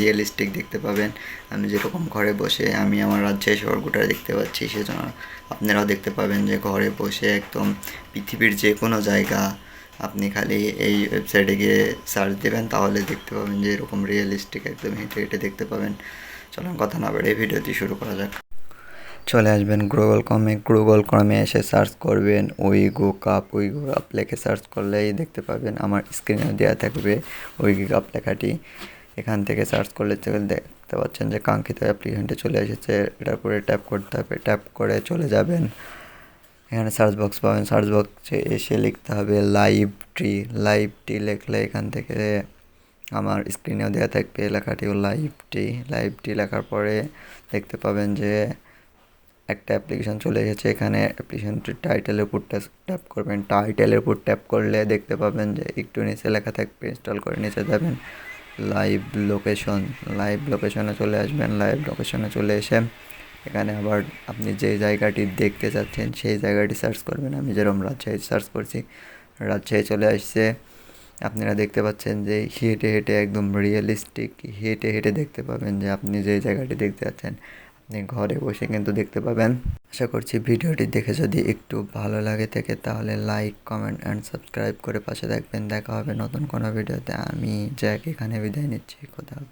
Realistic দেখতে পাবেন। আমি যেরকম ঘরে বসে আমি আমার রাজশাহী শহরগুটা দেখতে পাচ্ছি, সেজন্য আপনারাও দেখতে পাবেন যে ঘরে বসে একদম পৃথিবীর যে কোনো জায়গা আপনি খালি এই ওয়েবসাইটে গিয়ে সার্চ দেবেন, তাহলে দেখতে পাবেন যে এরকম রিয়েলিস্টিক একদম হেঁটে হেঁটে দেখতে পাবেন। চলুন কথা না বেড়ে ভিডিওটি শুরু করা যাক। চলে আসবেন গুগল কমে গুগল কমে এসে সার্চ করবেন উইগো কাপ উইগো কাপ লেখে সার্চ করলেই দেখতে পাবেন। আমার স্ক্রিনে দেওয়া থাকবে উইগো কাপ লেখাটি। এখান থেকে সার্চ করলে দেখতে পাচ্ছেন যে কাঙ্ক্ষিত অ্যাপ্লিকেশনটি চলে এসেছে। এটার উপরে ট্যাপ করতে হবে ট্যাপ করে চলে যাবেন। এখানে সার্চ বক্স পাবেন। সার্চ বক্সে এসে লিখতে হবে লাইভ ট্রি লাইভ টি লেখলে এখান থেকে আমার স্ক্রিনেও দেওয়া থাকবে লেখাটিও লাইভ টি লাইভ টি লেখার পরে দেখতে পাবেন যে একটা অ্যাপ্লিকেশন চলে এসেছে। এখানে অ্যাপ্লিকেশনটির টাইটেলের উপর ট্যাপ করবেন। টাইটেলের উপর ট্যাপ করলে দেখতে পাবেন যে একটু নিচে লেখা থাকবে। ইনস্টল করে নিচে যাবেন। লাইভ লোকেশন লাইভ লোকেশনে চলে আসবেন লাইভ লোকেশনে চলে এসে এখানে আবার আপনি যে জায়গাটি দেখতে চাচ্ছেন সেই জায়গাটি সার্চ করবেন। আমি যেরকম রাজশাহী সার্চ করছি, রাজশাহী চলে আসছে। আপনারা দেখতে পাচ্ছেন যে হেঁটে হেঁটে একদম রিয়েলিস্টিক হেঁটে হেঁটে দেখতে পাবেন যে আপনি যে জায়গাটি দেখতে যাচ্ছেন আপনি ঘরে বসে কিন্তু দেখতে পাবেন। আশা করছি ভিডিওটি দেখে যদি একটু ভালো লাগে থেকে, তাহলে লাইক কমেন্ট অ্যান্ড সাবস্ক্রাইব করে পাশে দেখবেন দেখা হবে নতুন কোনো ভিডিওতে। আমি জ্যাক এখানে বিদায় নিচ্ছি। কোথাও